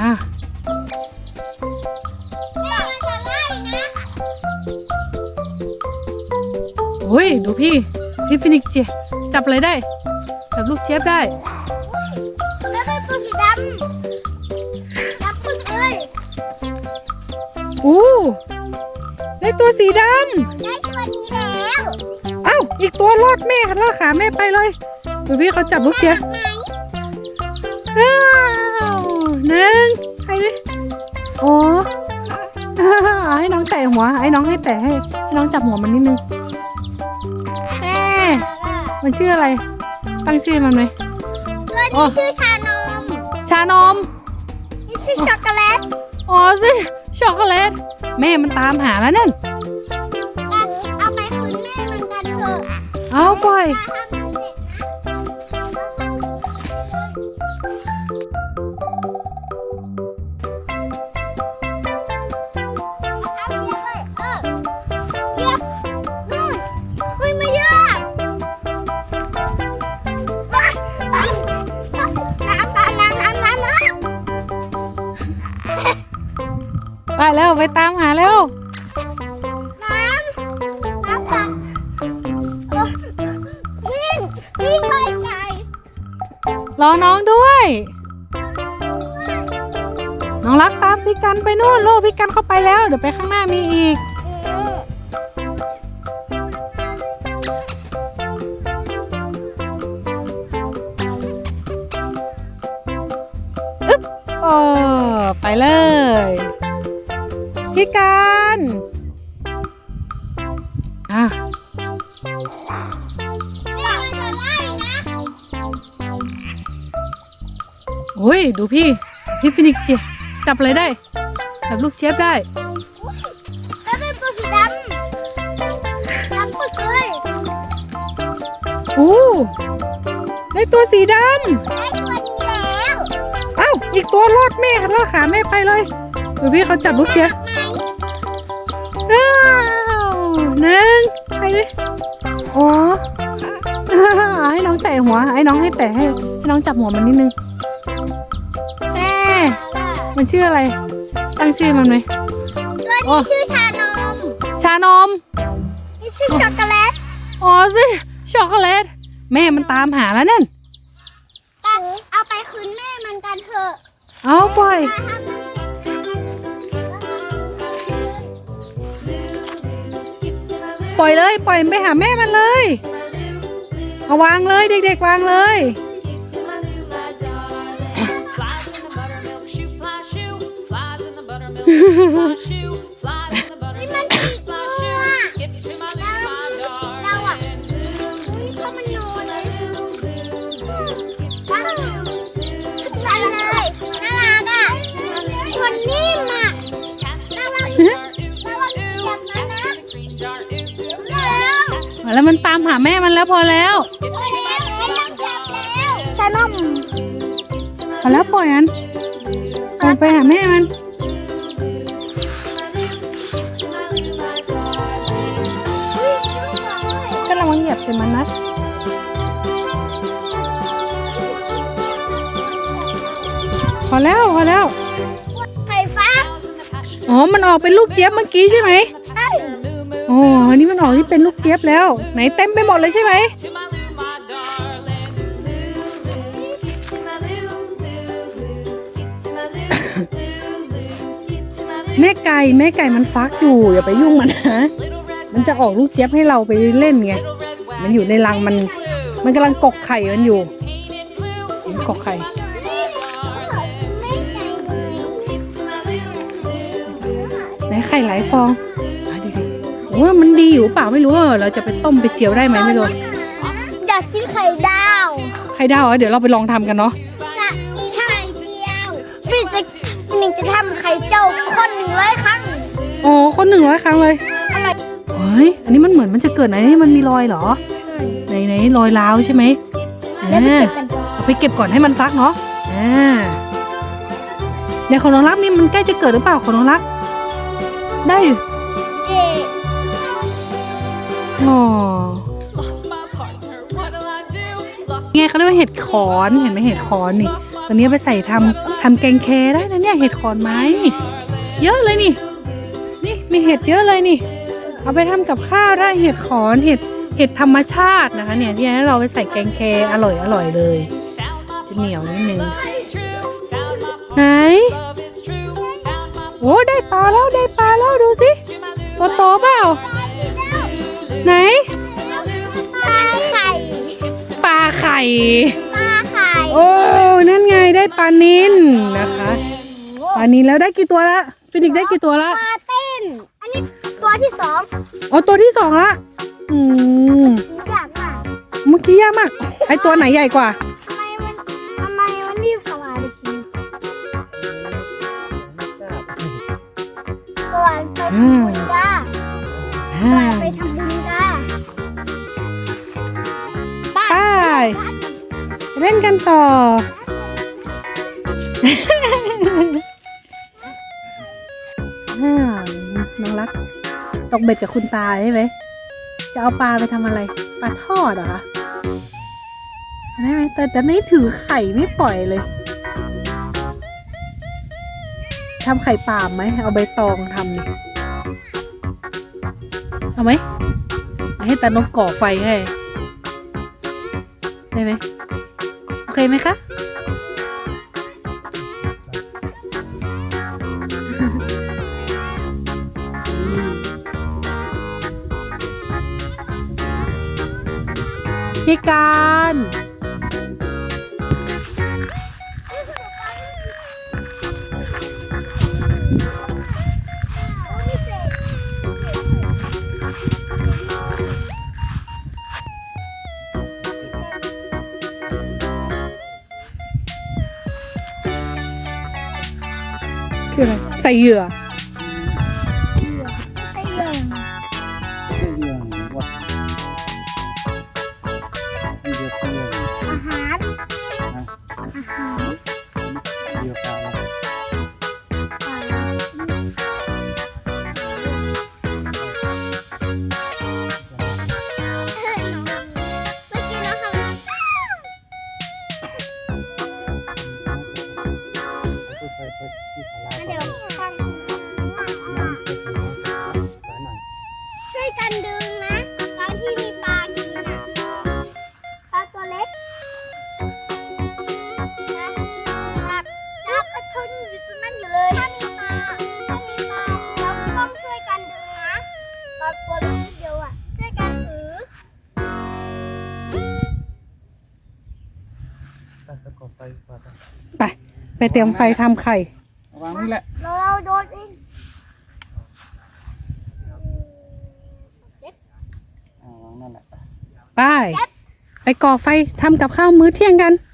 อะแม่มันจะไล่นะโอ้ย ดูพี่ พี่ฟินิกซ์เจจับอะไรได้ จับลูกเจี๊ยบได้แล้วเป็นตัวสีดำจับปึ๊กเลยอู้ได้ตัวสีดได้ตัวนี้แล้วำเอ้าอีกตัวรอดแม่ลอดขาแม่ไปเลยดูพี่เขาจับลูกเจี๊ยบไหนอ้าว หนึ่งใครดิโอ้ให้น้องแตะหัว ให้น้องให้แตะให้ให้น้องจับหัวมันนิดนึงแม่มันชื่ออะไร ตั้งชื่อมันไหมตัวโอ้นี้ชื่อชานม ชานม นี่ชื่อช็อกโกแลต อ๋อสิ ช็อกโกแลต แม่มันตามหาแล้วนั่น เอาไปคืนแม่มันกันเถอะ เอาปล่อยถ้าท แล้วไปตามหาแล้ว น้ำ น้ำปักโอ๊ยวิ่งวิ่งไล่ไก่รอน้องด้วย น้องรักตามพี่กันไปนู่นลูกพี่กันเข้าไปแล้ว เดี๋ยวไปข้างหน้ามีอีก อึ๊บโอ้ไปเลย พี่กันอะแม่มันจะไล่นะโอ้ย ดูพี่ พี่ฟินิกซ์เจจับอะไรได้ จับลูกเจี๊ยบได้แล้วเป็นตัวสีดำดำปึ๊กเลยอู้ได้ตัวสีดได้ตัวนี้แล้วำเอ้าอีกตัวรอดแม่ลอดขาแม่ไปเลยดูพี่เขาจับลูกเจี๊ยบไหน อ้าวหนึ่งใครดิโอ้ให้น้องแตะหัว ให้น้องให้แตะให้ให้น้องจับหัวมันนิดนึงแม่มันชื่ออะไร ตั้งชื่อมันไหมตัวนี้ชื่อชานม ชานม นี่ชื่อช็อกโกแลต อ๋อสิช็อกโกแลต แม่มันตามหาแล้วนั่นไปเอาไปคืนแม่มันกันเถอะ เอาปล่อย ปล่อยเลยปล่อยมันไปหาแม่มันเลยเอาวางเลยเด็กๆวางเลย ตามหาแม่มันแล้วพอแล้วชานมพอแล้วปล่อยมันปล่อยไปหาแม่มันก็ระวังเหยียบใส่มันนะพอแล้วพอแล้วไข่ฟ้าอ๋อ มันออกเป็นลูกเจี๊ยบเมื่อกี้ใช่ไหม อ๋อนนี้มันออกที่เป็นลูกเจี๊ยบแล้ว ไหนเต็มไปหมดเลยใช่ไหม แม่ไก่แม่ไก่มันฟักอยู่อย่าไปยุ่งมันนะ มันจะออกลูกเจี๊ยบให้เราไปเล่นไง มันอยู่ในรังมัน มันกำลังกกไข่มันอยู่ กกไข่ไหนไข่หลายฟอง อะดูดิโอ้มันดีอยู่เปล่าไม่รู้อะเราจะไปต้มไปเจียวได้ไหมไม่รู้อยากกินไข่ดาวไข่ดาวเหรอเดี๋ยวเราไปลองทำกันเนาะอยากกินไข่เจียวฟินจะฟินจะทำไข่เจ้าคนหนึ่งร้อยครั้งโอ้คนหนึ่งร้อยครั้งเลยเฮ้ยอันนี้มันเหมือนมันจะเกิดไหนนี่มันมีรอยเหรอไหนไหนรอยร้าวใช่ไหมแล้วไปอ่าเก็บกันเอาไปเก็บก่อนให้มันฟักเนาะอ่าเดี๋ยวของน้องรักนี่มันใกล้จะเกิดหรือเปล่าของน้องรักได้ ไงเขาเรียกว่าเห็ดขอนเห็นไหมเห็ดขอนนี่ตัวนี้ไปใส่ทำทำแกงแคได้นะเนี่ยเห็ดขอนไม้นี่เยอะเลยนี่ นี่มีเห็ดเยอะเลยนี่ เอาไปทำกับข้าวได้เห็ดขอนเห็ดเห็ดธรรมชาตินะคะเนี่ยที่ให้เราไปใส่แกงแคอร่อยอร่อยเลย จะเหนียวนิดนึงไหนโอ้ได้ปลาแล้วได้ปลาแล้วดูสิ to my loo. ตัวโตเปล่า ไหน ปลาไข่ ปลาไข่ ปลาไข่ โอ้ นั่นไงได้ปลานินนะคะ ปลานินแล้วได้กี่ตัวละฟินิกซ์ได้กี่ตัวละ ปลาเต้น อันนี้ตัวที่สองอ๋อตัวที่สองละ อืม อยากมากเมื่อกี้ยากมาก ไอตัวไหนใหญ่กว่า เล่นกันต่อ น้องรัก ตกเบ็ดกับคุณตาใช่ไหม จะเอาปลาไปทำอะไร ปลาทอดเหรอคะได้ไหมแต่แต่นี่ถือไข่ไม่ปล่อยเลยทำไข่ปลามไหม เอาใบตองทำนี่เอาไหม ให้ตานกก่อไฟให้ ได้ไหมโอเคไหมคะพี่การ คืออะไรใส่เหยื่อใส่เหยเรื่องว่าเรือเหยื่อนอาหารอาหารเหยื่อปลา ก็ไปไปที่ศาลาเดี๋ยวฟังน้ำไปถึงศาลาหน่อยช่วยกันดึงนะ เตรียมไฟทำไข่ วางนี่แหละ เราเราโดนเองอ่าวางนั่นแหละ ไป ไปก่อไฟทำกับข้าวมื้อเที่ยงกันเ